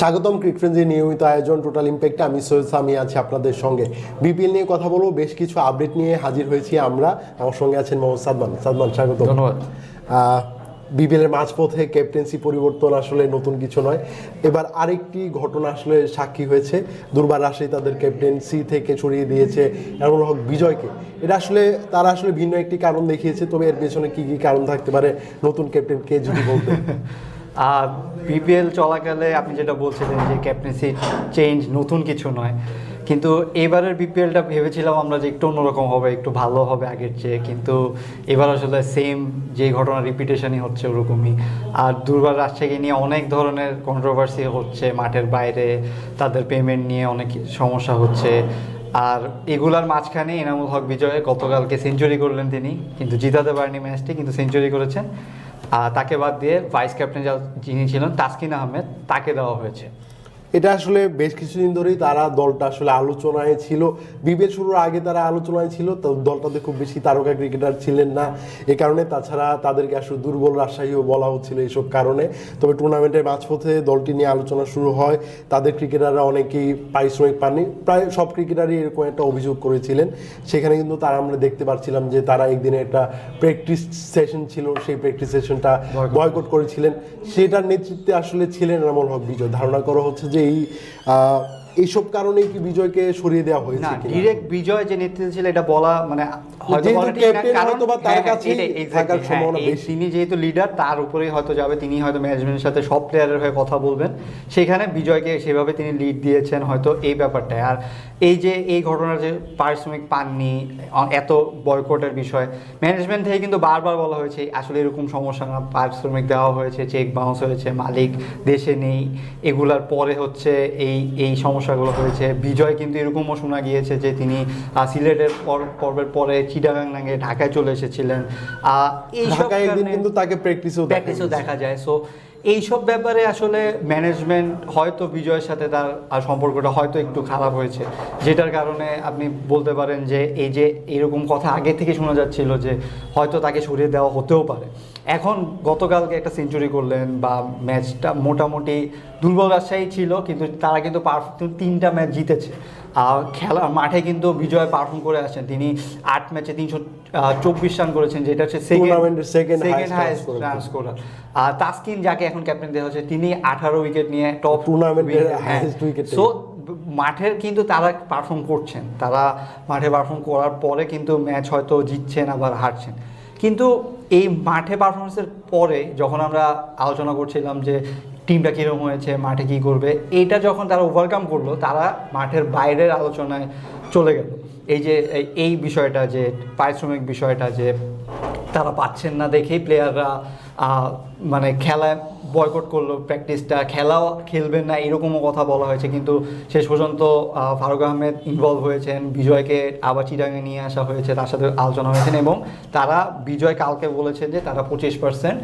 স্বাগতম ক্রিক ফ্রেন্ডসের নিয়মিত আয়োজন টোটাল ইম্প্যাক্টে আমি সৈয়দ সামি আছি আপনাদের সঙ্গে। বিপিএল নিয়ে কথা বলব বেশ কিছু আপডেট নিয়ে হাজির হয়েছি আমরা। আমার সঙ্গে আছেন মোহাম্মদ সাদমান। সাদমান স্বাগত ধন্যবাদ। বিপিএলের মাঝপথে ক্যাপ্টেন্সি পরিবর্তন আসলে নতুন কিছু নয়। এবার আরেকটি ঘটনা আসলে সাক্ষী হয়েছে। দুর্বার রাজশাহী তাদের ক্যাপ্টেন্সি থেকে সরিয়ে দিয়েছে এমন হক বিজয়কে। এটা আসলে তারা আসলে ভিন্ন একটি কারণ দেখিয়েছে তবে এর পেছনে কি কি কারণ থাকতে পারে নতুন ক্যাপ্টেন কে যদি বলতেন। আর বিপিএল চলাকালে আপনি যেটা বলছিলেন যে ক্যাপ্টেন্সি চেঞ্জ নতুন কিছু নয়, কিন্তু এবারের বিপিএলটা ভেবেছিলাম আমরা যে একটু অন্যরকম হবে, একটু ভালো হবে আগের চেয়ে, কিন্তু এবার আসলে সেম যে ঘটনা রিপিটেশনই হচ্ছে ওরকমই। আর দুর্বার রাজশাহীকে নিয়ে অনেক ধরনের কন্ট্রোভার্সি হচ্ছে মাঠের বাইরে, তাদের পেমেন্ট নিয়ে অনেক সমস্যা হচ্ছে। আর এগুলার মাঝখানে এনামুল হক বিজয় গতকালকে সেঞ্চুরি করলেন তিনি, কিন্তু জিতাতে পারেনি ম্যাচটি কিন্তু সেঞ্চুরি করেছেন। আর তাকে বাদ দিয়ে ভাইস ক্যাপ্টেন যিনি ছিলেন তাসকিন আহমেদ তাকে দেওয়া হয়েছে। এটা আসলে বেশ কিছুদিন ধরেই তারা দলটা আসলে আলোচনায় ছিল। বিপিএল শুরুর আগে তারা আলোচনায় ছিল তো দলটাতে খুব বেশি তারকা ক্রিকেটার ছিলেন না। এ কারণে তাছাড়া তাদেরকে আসলে দুর্বল রাজশাহীও বলা হচ্ছিল এইসব কারণে। তবে টুর্নামেন্টের মাঝপথে দলটি নিয়ে আলোচনা শুরু হয়। তাদের ক্রিকেটাররা অনেকেই পারিশ্রমিক পাননি। প্রায় সব ক্রিকেটারই এরকম একটা অভিযোগ করেছিলেন। সেখানে কিন্তু তারা আমরা দেখতে পাচ্ছিলাম যে তারা একদিনে একটা প্র্যাকটিস সেশন ছিল সেই প্র্যাকটিস সেশনটা বয়কট করেছিলেন। সেটার নেতৃত্বে আসলে ছিলেন এনামুল হক বিজয়। ধারণা করা হচ্ছে যে এই আহ, এইসব কারণেই কি বিজয়কে সরিয়ে দেওয়া না হয়েছে কিনা? ডিরেক্ট বিজয় যে নেতৃত্ব ছিল এটা বলা মানে না। তিনি যেহেতু লিডার তার উপরেই হয়তো যাবে তিনি হয়তো ম্যানেজমেন্টের সাথে সব প্লেয়ারের হয়ে কথা বলবেন সেখানে বিজয়কে সেভাবে তিনি লিড দিয়েছেন হয়তো এই ব্যাপারটায় আর এই যে এই ঘটনার যে পারিশ্রমিক পাননি এত বয়কটের বিষয় ম্যানেজমেন্ট থেকে কিন্তু বারবার বলা হয়েছে আসলে এরকম সমস্যা না পারিশ্রমিক দেওয়া হয়েছে চেক বাউন্স হয়েছে মালিক দেশে নেই এগুলার পরে হচ্ছে এই এই সমস্যাগুলো হয়েছে। বিজয় কিন্তু এরকমও শোনা গিয়েছে যে তিনি সিলেটের পর- পর্বের পরে চিটাগাং নাঙ্গে ঢাকায় চলে এসেছিলেন। এইসব ঢাকায় কিন্তু তাকে প্র্যাকটিসেও প্র্যাকটিসও দেখা যায়। সো এইসব ব্যাপারে আসলে ম্যানেজমেন্ট হয়তো বিজয়ের সাথে তার সম্পর্কটা হয়তো একটু খারাপ হয়েছে। যেটার কারণে আপনি বলতে পারেন যে এই যে এরকম কথা আগে থেকে শোনা যাচ্ছিল যে হয়তো তাকে সরিয়ে দেওয়া হতেও পারে। এখন গতকালকে একটা সেঞ্চুরি করলেন বা ম্যাচটা মোটামুটি দুর্বল রাজশাহী ছিল কিন্তু তারা কিন্তু পারফেক্ট তিনটা ম্যাচ জিতেছে। আর খেলা মাঠে কিন্তু বিজয় পারফর্ম করে আসেন তিনি আট ম্যাচে তিনশো চব্বিশ রান করেছেন যেটা হচ্ছে সেকেন্ড run রান স্কোরার আর তাসকিন যাকে এখন ক্যাপ্টেন দেওয়া হচ্ছে তিনি আঠারো উইকেট নিয়ে টপ Tournament-এর highest সো মাঠের কিন্তু তারা পারফর্ম করছেন। তারা মাঠে পারফর্ম করার পরে কিন্তু ম্যাচ হয়তো জিতছেন আবার হারছেন। কিন্তু এই মাঠে পারফরমেন্সের পরে যখন আমরা আলোচনা করছিলাম যে টিমটা কীরকম হয়েছে, মাঠে কী করবে, এইটা যখন তারা ওভারকাম করল, তারা মাঠের বাইরের আলোচনায় চলে গেল। এই যে, এই- বিষয়টা যে, পারিশ্রমিক বিষয়টা যে, তারা পাচ্ছেন না দেখেই প্লেয়াররা মানে খেলায় বয়কট করল প্র্যাকটিসটা খেলাও খেলবেন না এরকমও কথা বলা হয়েছে। কিন্তু শেষ পর্যন্ত ফারুক আহমেদ ইনভলভ হয়েছেন বিজয়কে আবার চিরাঙে নিয়ে আসা হয়েছে তার সাথে আলোচনা হয়েছেন এবং তারা বিজয় কালকে বলেছেন যে তারা পঁচিশ পার্সেন্ট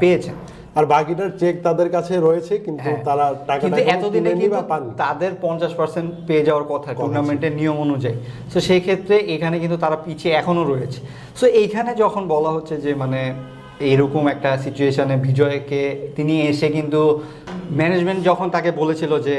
পেয়েছেন। আর বাকিটার চেক তাদের কাছে রয়েছে কিন্তু হ্যাঁ। তারা কিন্তু এতদিনে কিন্তু তাদের পঞ্চাশ পার্সেন্ট পেয়ে যাওয়ার কথা টুর্নামেন্টের নিয়ম অনুযায়ী। তো সেই ক্ষেত্রে এখানে কিন্তু তারা পিছিয়ে এখনও রয়েছে। সো এইখানে যখন বলা হচ্ছে যে মানে এরকম একটা সিচুয়েশনে বিজয়কে তিনি এসে কিন্তু ম্যানেজমেন্ট যখন তাকে বলেছিল যে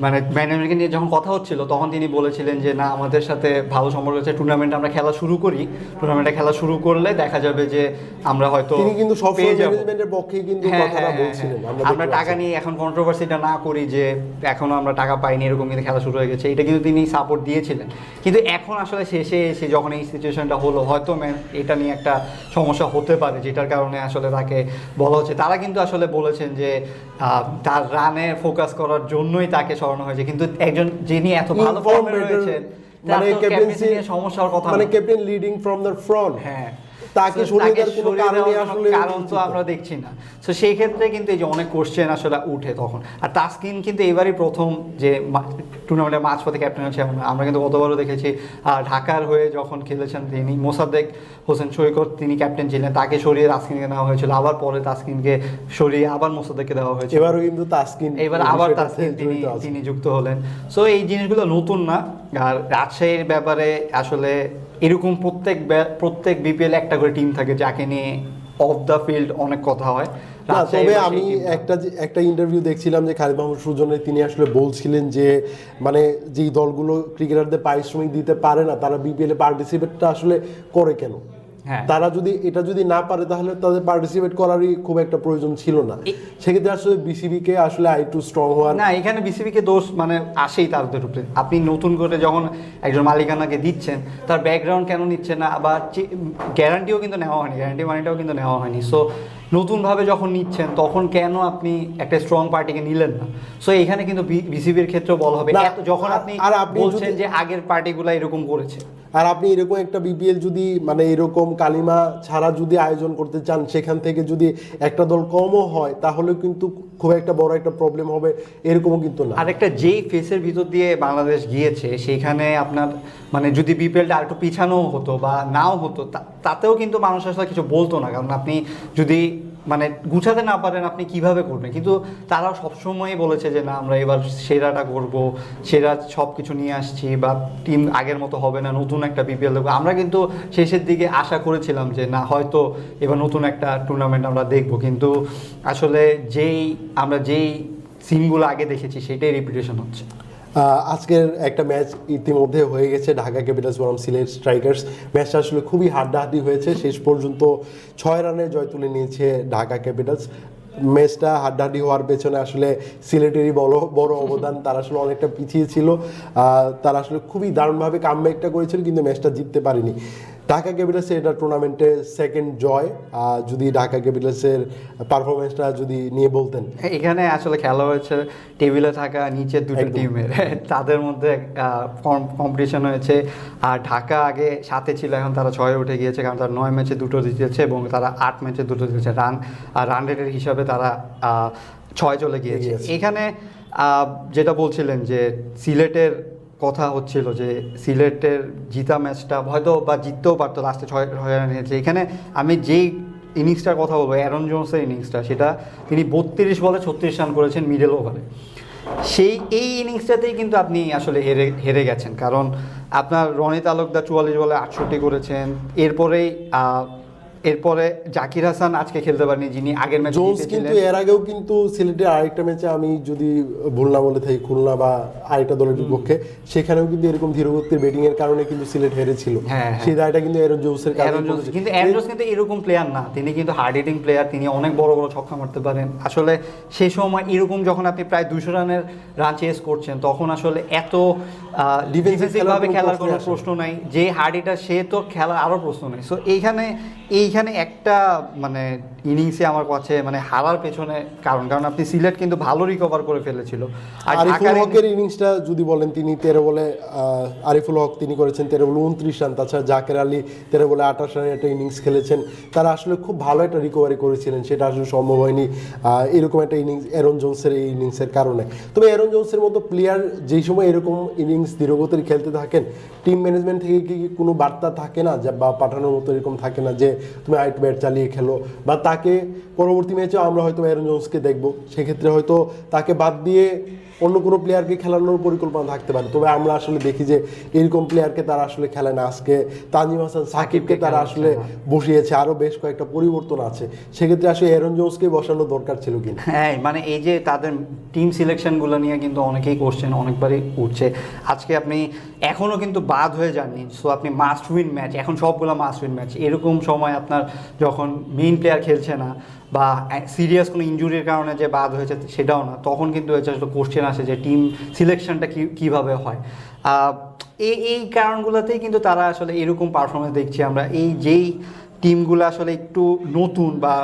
মানে ম্যানেজমেন্টকে নিয়ে যখন কথা হচ্ছিল তখন তিনি বলেছিলেন যে না আমাদের সাথে ভালো সম্পর্ক আছে টুর্নামেন্ট আমরা খেলা শুরু করি। টুর্নামেন্টে খেলা শুরু করলে দেখা যাবে যে আমরা হয়তো তিনি কিন্তু সব ম্যানেজমেন্টের পক্ষেই কিন্তু হ্যাঁ, কথাটা হ্যাঁ, হ্যাঁ, বলছিলেন। আমরা টাকা নিয়ে এখন কন্ট্রোভার্সিটা না করি যে এখনও আমরা টাকা পাইনি এরকম কিন্তু খেলা শুরু হয়ে গেছে। এটা কিন্তু তিনি সাপোর্ট দিয়েছিলেন। কিন্তু এখন আসলে শেষে এসে যখন এই সিচুয়েশনটা হলো হয়তো ম্যান এটা নিয়ে একটা সমস্যা হতে পারে যেটার কারণে আসলে তাকে বলা হচ্ছে। তারা কিন্তু আসলে বলেছেন যে আহ, তার রানে ফোকাস করার জন্যই তাকে সরানো হয়েছে। কিন্তু একজন যিনি এত ভালো ফর্মে রয়েছেন মানে ক্যাপ্টেন্সি সমস্যার কথা মানে। Captain leading from the front হ্যাঁ। তাকে সরিয়ে দেওয়ার কোনো আসলে কারণ তো আমরা দেখছি না। তো সেই ক্ষেত্রে কিন্তু এই যে অনেক কোশ্চেন আসলে উঠে তখন। আর তাসকিন কিন্তু এবারই প্রথম যে টুর্নামেন্টের মাঝপথে ক্যাপ্টেন হচ্ছে আমরা কিন্তু গতবারও দেখেছি ঢাকার হয়ে যখন খেলেছেন তিনি মোসাদ্দেক হোসেন সৈকত তিনি ক্যাপ্টেন ছিলেন। তাকে সরিয়ে তাসকিনকে নেওয়া হয়েছিল। আবার পরে তাসকিনকে সরিয়ে আবার মোসাদ্দেককে দেওয়া হয়েছে এবারও কিন্তু তাসকিন এবার আবার তাসকিন তিনি। তিনি যুক্ত হলেন। সো এই জিনিসগুলো নতুন না। আর রাজশাহীর ব্যাপারে আসলে এরকম প্রত্যেক প্রত্যেক বিপিএল একটা করে টিম থাকে যাকে নিয়ে অফ দ্য ফিল্ড অনেক কথা হয় তবে আমি একটা যে- একটা ইন্টারভিউ দেখছিলাম যে খালিদ মাহমুদ সুজনের তিনি আসলে বলছিলেন যে মানে যেই দলগুলো ক্রিকেটারদের পারিশ্রমিক দিতে পারে না তারা বিপিএল এ পার্টিসিপেটটা আসলে করে কেন। তারা যদি এটা যদি না পারে তাহলে তাদের পার্টিসিপেট করারই খুব একটা প্রয়োজন ছিল না। সেক্ষেত্রে আসলে বিসিবি কে আসলে আই টু স্ট্রং হওয়ার না এখানে বিসিবি কে দোষ মানে আসেই তাদের উপরে। আপনি নতুন করে যখন একজন মালিকানাকে দিচ্ছেন তার ব্যাকগ্রাউন্ড কেন নিচ্ছে না? আবার গ্যারান্টিও কিন্তু নেওয়া হয়নি। গ্যারান্টি মানিটাও কিন্তু নেওয়া হয়নি। সো নতুনভাবে যখন নিচ্ছেন তখন কেন আপনি একটা স্ট্রং পার্টিকে নিলেন না? সো এখানে কিন্তু বিসিবির ক্ষেত্রে বল হবে। না, যখন আপনি আর আপনি বলছেন যে আগের পার্টিগুলো এরকম করেছে। আর আপনি এরকম একটা বিপিএল যদি মানে এরকম কালিমা ছাড়া যদি আয়োজন করতে চান সেখান থেকে যদি একটা দল কমও হয় তাহলে কিন্তু খুব একটা বড় একটা প্রবলেম হবে এরকমও কিন্তু না। আরেকটা যেই ফেসের ভিতর দিয়ে বাংলাদেশ গিয়েছে সেখানে আপনার মানে যদি বিপিএলটা আরেকটু পিছানো হতো বা নাও হতো তাতেও কিন্তু মানুষ আসলে কিছু বলতো না। কারণ আপনি যদি গুছাতে না পারেন আপনি কীভাবে করবেন? কিন্তু তারা সবসময়ই বলেছে যে, না, আমরা এবার সেরাটা করব। সেরা সব কিছু নিয়ে আসছি বা টিম আগের মতো হবে না, নতুন একটা বিপিএল দেখব। আমরা কিন্তু শেষের দিকে আশা করেছিলাম যে, না, হয়তো এবার নতুন একটা টুর্নামেন্ট আমরা দেখব। কিন্তু আসলে যেই, আমরা যেই সিনগুলো আগে দেখেছি, সেটাই রিপিটেশন হচ্ছে। আজকের একটা ম্যাচ ইতিমধ্যে হয়ে গেছে ঢাকা ক্যাপিটালস বনাম সিলেট স্ট্রাইকার্স। ম্যাচটা আসলে খুবই হাড্ডাহাড্ডি হয়েছে। শেষ পর্যন্ত ছয় রানে জয় তুলে নিয়েছে ঢাকা ক্যাপিটালস। ম্যাচটা হাড্ডাহাড্ডি হওয়ার পেছনে আসলে সিলেটেরই বড় বড় অবদান। তারা আসলে অনেকটা পিছিয়ে ছিল। তারা আসলে খুবই দারুণভাবে কামব্যাকটা করেছিল, কিন্তু ম্যাচটা জিততে পারেনি। ঢাকা ক্যাপিটালসের এটা টুর্নামেন্টে সেকেন্ড জয় যদি ঢাকা ক্যাপিটালসের পারফরমেন্সটা যদি নিয়ে বলতেন। এখানে আসলে খেলা হয়েছে টেবিলে থাকা নিচের দুটো। টিমের তাদের মধ্যে কম্পিটিশন হয়েছে। আর ঢাকা আগে সাথে ছিল এখন তারা ছয়ে উঠে গিয়েছে কারণ তারা নয় ম্যাচে দুটো জিতেছে এবং তারা আট ম্যাচে দুটো জিতেছে। রান আর রান রেটের হিসাবে তারা ছয় চলে গিয়েছে। এখানে যেটা বলছিলেন যে সিলেটের কথা হচ্ছিল যে সিলেটের জিতা ম্যাচটা হয়তো বা জিততেও পারতো, লাস্টে ছয় রান নিয়েছে। এখানে আমি যেই ইনিংসটার কথা বলব অ্যারন জোনসের ইনিংসটা, সেটা তিনি বত্রিশ বলে ছত্রিশ রান করেছেন মিডল ওভারে সেই, এই ইনিংসটাতেই কিন্তু আপনি আসলে হেরে হেরে গেছেন। কারণ আপনার রনি তালুকদার চুয়াল্লিশ বলে আটষট্টি করেছেন। এরপরেই এরপরে জাকির হাসান আজকে খেলতে পারেনি যিনি আগের ম্যাচে জোন্স কিন্তু এর আগেও কিন্তু সিলেটের আরেকটা ম্যাচে আমি যদি ভুল না বলে থাকি খুলনা বা আরেকটা দলের বিপক্ষে সেখানেও কিন্তু এরকম ধীরগতির ব্যাটিং এর কারণে কিন্তু সিলেট হেরেছিল। হ্যাঁ, হ্যাঁ। সেই দায়টা কিন্তু এরন অ্যারন জোন্স কিন্তু অ্যারন জোন্স কিন্তু এরকম প্লেয়ার না। তিনি কিন্তু হার্ড হিটিং প্লেয়ার তিনি অনেক বড় বড় ছক্কা মারতে পারেন। আসলে সেই সময় এরকম যখন আপনি প্রায় দুশো রানের রান চেস করছেন তখন আসলে এত ডিফেন্সিভ ভাবে খেলার কোনো প্রশ্ন নাই। যে হার্ড হিটার সে তো খেলার আরও প্রশ্ন নেই। সো এইখানে এইখানে একটা মানে ইনিংসে আমার কাছে মানে হারার পেছনে কারণ। কারণ আপনি সিলেট কিন্তু ভালো রিকভার করে ফেলেছিল। আর আরিফুল হকের ইনিংসটা যদি বলেন তিনি তেরো বলে আরিফুল হক তিনি করেছেন তেরো বলে উনত্রিশ রান। তাছাড়া জাকের আলী তেরো বলে আঠাশ রানের একটা ইনিংস খেলেছেন। তারা আসলে খুব ভালো একটা রিকভারি করেছিলেন সেটা আসলে সম্ভব হয়নি। এরকম একটা ইনিংস এরন জোন্সের এই ইনিংসের কারণে। তবে এরন জোন্সের মতো প্লেয়ার যেই সময় এরকম ইনিংস ধীরগতির খেলতে থাকেন টিম ম্যানেজমেন্ট থেকে কি কোনো বার্তা থাকে না বা পাঠানোর মতো এরকম থাকে না যে তুমি আইট ব্যাট চালিয়ে খেলো। বা তাকে পরবর্তী ম্যাচে আমরা হয়তো এরন জোন্সকে দেখব। সেক্ষেত্রে হয়তো তাকে বাদ দিয়ে অন্য কোনো প্লেয়ারকে খেলানোর পরিকল্পনা থাকতে পারে। তবে আমরা আসলে দেখি যে এরকম প্লেয়ারকে তারা আসলে খেলে না। আজকে তানজিম হাসান সাকিবকে তারা আসলে বসিয়েছে। আরও বেশ কয়েকটা পরিবর্তন আছে। সেক্ষেত্রে আসলে এরন জোন্সকে বসানো দরকার ছিল কিনা হ্যাঁ মানে এই যে তাদের টিম সিলেকশনগুলো নিয়ে কিন্তু অনেকেই কোশ্চেন অনেকবারই উঠছে। আজকে আপনি এখনও কিন্তু বাদ হয়ে যাননি। সো আপনি মাস্ট উইন ম্যাচ এখন সবগুলো মাস্ট উইন ম্যাচ এরকম সময় আপনার যখন মেইন প্লেয়ার খেলছে না বা সিরিয়াস কোনো ইঞ্জুরির কারণে যে বাদ হয়েছে সেটাও না। তখন কিন্তু হচ্ছে আসলে কোশ্চেন আসে যে টিম সিলেকশনটা কী, কীভাবে হয়। এই এই কারণগুলোতেই কিন্তু তারা আসলে এরকম পারফরমেন্স দেখছি আমরা। এই যেই টিমগুলো আসলে একটু নতুন বা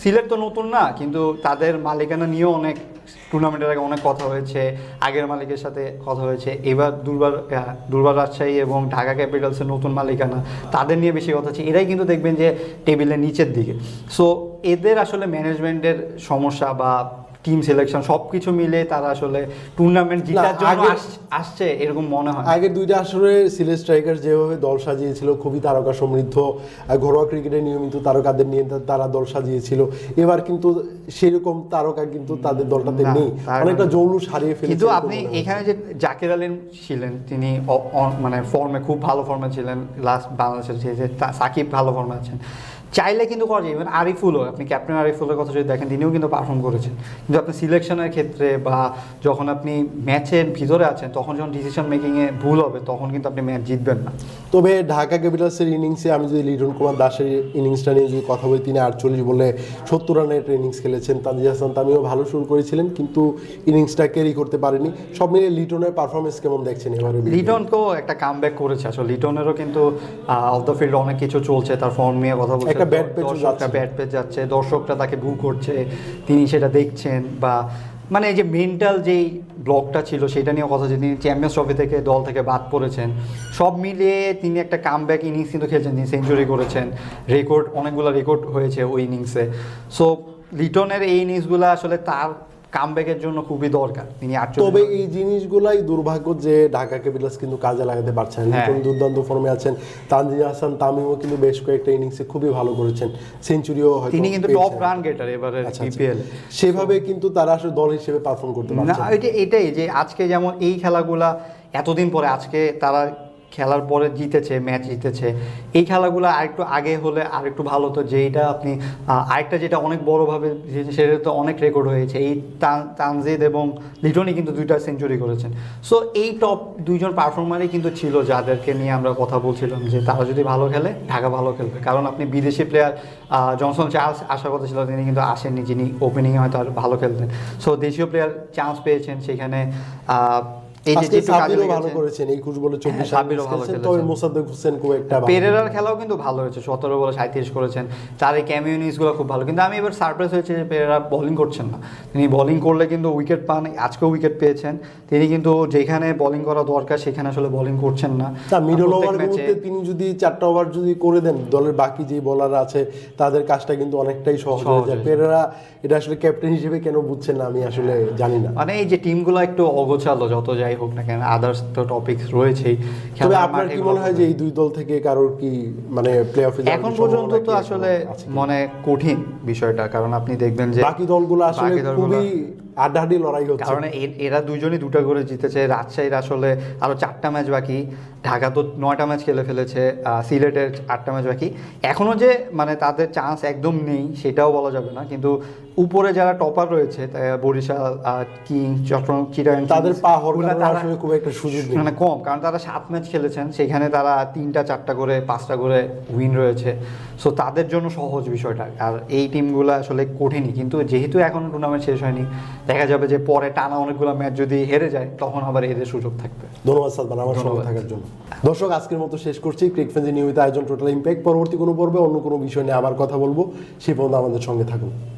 সিলেট তো নতুন না, কিন্তু তাদের মালিকানা নিয়েও অনেক টুর্নামেন্টের আগে অনেক কথা হয়েছে, আগের মালিকের সাথে কথা হয়েছে, এবার দুর্বার দুর্বার রাজশাহী এবং ঢাকা ক্যাপিটালসের নতুন মালিকানা, তাদের নিয়ে বেশি কথা হচ্ছে। এরাই কিন্তু দেখবেন যে টেবিলের নিচের দিকে। সো এদের আসলে ম্যানেজমেন্টের সমস্যা বা টিম সিলেকশন সব কিছু মিলে তারা আসলে টুর্নামেন্ট জেতার জন্য আসছে এরকম মনে হয়। আগের দুইটা আসরে সিলেট স্ট্রাইকার যেভাবে দল সাজিয়েছিল খুবই তারকা সমৃদ্ধ ঘরোয়া ক্রিকেটে নিয়মিত তারকাদের নিয়ে তারা দল সাজিয়েছিল। এবার কিন্তু সেরকম তারকা কিন্তু তাদের দলটাতে নেই। অনেকটা জৌলুস হারিয়ে ফেলেছে কিন্তু আপনি এখানে যে জাকির আলীম ছিলেন তিনি মানে ফর্মে খুব ভালো ফর্মে ছিলেন। লাস্ট বাংলাদেশের সাকিব ভালো ফর্মে আছেন। চাইলে কিন্তু করা যায়। ইভেন আরিফুলও আপনি ক্যাপ্টেন আরিফুলের কথা যদি দেখেন তিনিও কিন্তু পারফর্ম করেছেন। কিন্তু আপনি সিলেকশনের ক্ষেত্রে বা যখন আপনি ম্যাচের ভিতরে আছেন তখন যখন ডিসিশন মেকিংয়ে ভুল হবে তখন কিন্তু আপনি ম্যাচ জিতবেন না। তবে ঢাকা ক্যাপিটালসের ইনিংসে আমি যদি লিটন কুমার দাসের ইনিংসটা নিয়ে যদি কথা বলি তিনি আটচল্লিশ বলে সত্তর রানের ইনিংস খেলেছেন। তানজিদ হাসান তামিও ভালো শুরু করেছিলেন কিন্তু ইনিংসটা ক্যারি করতে পারেনি। সব মিলিয়ে লিটনের পারফরমেন্স কেমন দেখছেন এবারে? লিটনকেও একটা কাম করেছে। আসলে লিটনেরও কিন্তু অফ দ্য ফিল্ড অনেক কিছু চলছে তার ফর্ম নিয়ে কথা বলছে। একটা পেজ যাচ্ছে। ব্যাট পেজ যাচ্ছে দর্শকরা তাকে বু করছে তিনি সেটা দেখছেন বা মানে এই যে মেন্টাল যেই ব্লকটা ছিল সেটা নিয়ে কথা যে তিনি চ্যাম্পিয়ন্স ট্রফি থেকে দল থেকে বাদ পড়েছেন। সব মিলিয়ে তিনি একটা কাম ব্যাক ইনিংস কিন্তু খেলছেন তিনি সেঞ্চুরি করেছেন। রেকর্ড অনেকগুলো রেকর্ড হয়েছে ওই ইনিংসে সো লিটনের এই ইনিংসগুলো আসলে তার কাম জন্য খুবই দরকার তিনি তবে এই জিনিসগুলাই দুর্ভাগ্য যে ঢাকা ক্যাপিটালস কিন্তু কাজে লাগাতে পারছেন না। হ্যাঁ। লিটন দুর্দান্ত ফর্মে আছেন তানজিদ হাসান তামিমও কিন্তু বেশ কয়েকটা ইনিংসে খুবই ভালো করেছেন সেঞ্চুরিও হয়তো তিনি কিন্তু টপ রান গেটার এবারে। বিপিএল সেভাবে কিন্তু তারা আসলে দল হিসেবে পারফর্ম করতে পারছে না। এটা এটাই যে আজকে যেমন এই খেলাগুলা এতদিন পরে আজকে তারা খেলার পরে জিতেছে ম্যাচ জিতেছে। এই খেলাগুলো আরেকটু আগে হলে আরেকটু ভালো হতো, যেইটা আপনি আরেকটা যেটা অনেক বড়োভাবে সেটা তো অনেক রেকর্ড হয়েছে। এই তান- তানজিদ এবং লিটনই কিন্তু দুইটা সেঞ্চুরি করেছেন। সো এই টপ দুইজন পারফর্মারই কিন্তু ছিল, যাদেরকে নিয়ে আমরা কথা বলছিলাম যে তারা যদি ভালো খেলে, ঢাকা ভালো খেলবে। কারণ আপনি বিদেশি প্লেয়ার জনসন চার্লস আসার কথা ছিল তিনি কিন্তু আসেননি, যিনি ওপেনিংয়ে হয়তো আর ভালো খেলতেন। সো দেশীয় প্লেয়ার চান্স পেয়েছেন সেখানে এই যে আজকে ভালো করেছেন বলে হ্যাঁ, সাব্বিরও ভালো তবে মোসাদ্দেক হোসেন খুব একটা পেরেরার খেলাও কিন্তু ভালো হয়েছে সতেরো বলে সাঁত্রিশ করেছেন। তার এই ক্যামিউনিসগুলো খুব ভালো। কিন্তু আমি এবার সারপ্রাইজ হয়েছে যে পেরেরা বোলিং করছেন না। তিনি বোলিং করলে কিন্তু উইকেট পান আজকেও উইকেট পেয়েছেন। তিনি কিন্তু যেখানে বোলিং করা দরকার সেখানে আসলে বোলিং করছেন না। তা মিডল তিনি যদি চারটা ওভার যদি করে দেন দলের বাকি যে বোলার আছে তাদের কাজটা কিন্তু অনেকটাই সহজ হয়ে যায়। হয়ে যায়। পেরেরা এটা আসলে ক্যাপ্টেন হিসেবে কেন বুঝছেন না আমি আসলে জানি না। মানে এই যে টিমগুলো একটু অগোছালো যত যাই হোক না কেন আদার্স তো টপিক রয়েছেই। তবে আপনার কি মনে হয় যে এই দুই দল থেকে কারোর কি মানে প্লে অফে এখন পর্যন্ত তো আসলে মনে কঠিন বিষয়টা কারণ আপনি দেখবেন যে বাকি দলগুলো আসলে খুবই আড্ডাহাড্ডি লড়াই হচ্ছে। কারণ এ- এরা দুজনই দুটো করে জিতেছে। রাজশাহীর আসলে আরও চারটা ম্যাচ বাকি। ঢাকা তো নয়টা ম্যাচ খেলে ফেলেছে সিলেটের আটটা ম্যাচ বাকি। এখনও যে মানে তাদের চান্স একদম নেই সেটাও বলা যাবে না। কিন্তু উপরে যারা টপার রয়েছে বরিশাল কিং চট্টগ্রাম চিটাগাং তাদের পা আসলে খুব একটা সুযোগ মানে কম কারণ তারা সাত ম্যাচ খেলেছেন। সেখানে তারা তিনটা চারটা করে পাঁচটা করে উইন রয়েছে। সো তাদের জন্য সহজ বিষয়টা। আর এই টিমগুলো আসলে কঠিনই। কিন্তু যেহেতু এখন টুর্নামেন্ট শেষ হয়নি দেখা যাবে যে পরে টানা অনেকগুলো ম্যাচ যদি হেরে যায় তখন আবার এদের সুযোগ থাকবে। ধন্যবাদ সালমান আমার সঙ্গে থাকার জন্য। দর্শক আজকের মতো শেষ করছি। ক্রিক ফ্রেন্সের নিয়মিত আয়োজন টোটাল ইম্প্যাক্ট। পরবর্তী কোনো পর্বে অন্য কোনো বিষয় নিয়ে আবার কথা বলব। সে পর্যন্ত আমাদের সঙ্গে থাকুন।